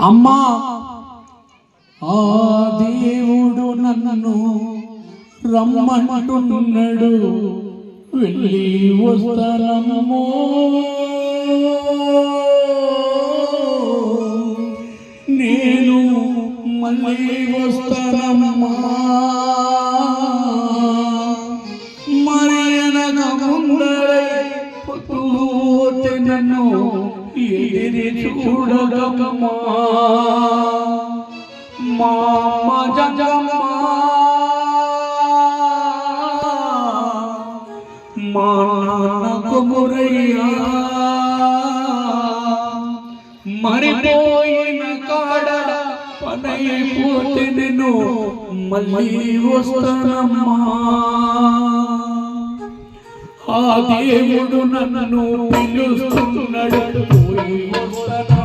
అమ్మా ఆ దేవుడు నన్ను రమ్మంటున్నాడు. వెళ్ళి వస్తానమ్మో. నేను మళ్ళీ చూడగమ్మా. మా జగమ్మా. మా నాన్నకు మురయ్యా మరిపోయిన కాడ పనైపోతే నేను మళ్ళీ వస్తానమ్మా. ఆ దేవుడు నన్ను పిలుస్తున్నాడు పోయి దేవుడు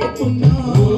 கேட்கும்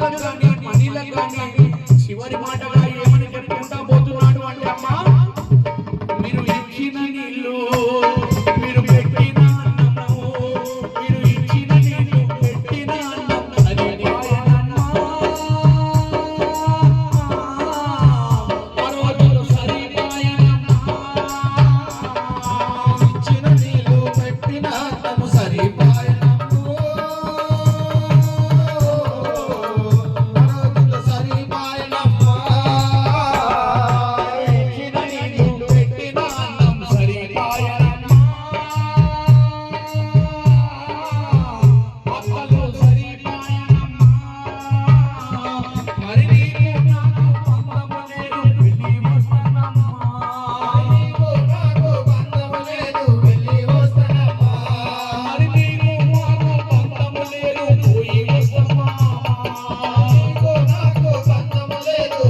他就在 segredo.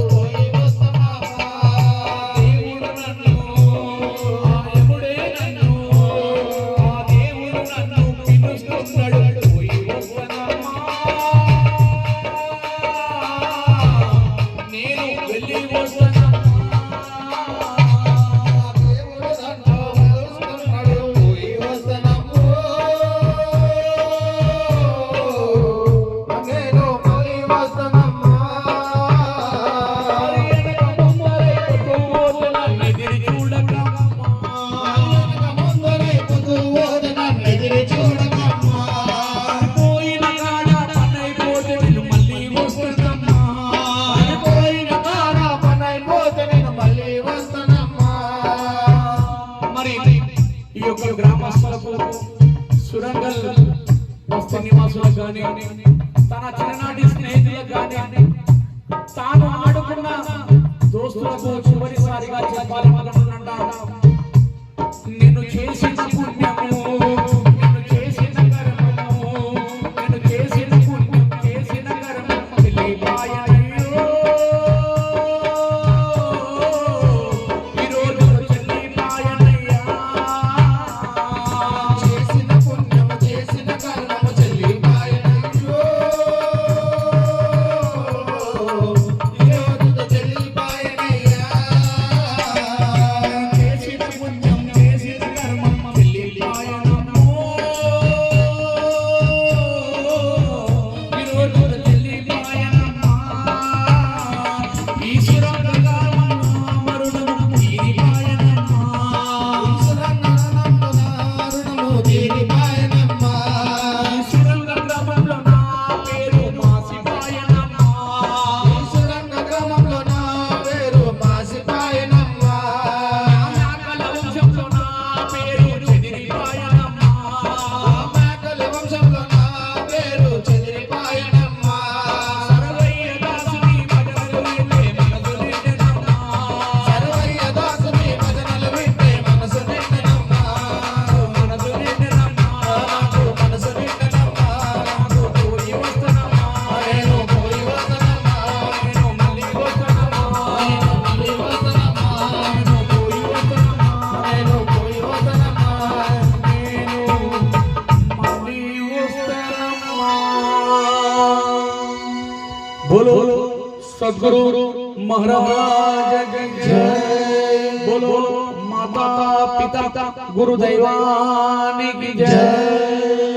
करो महाराज जय बोलो माता पिता गुरुदेवानी की जय।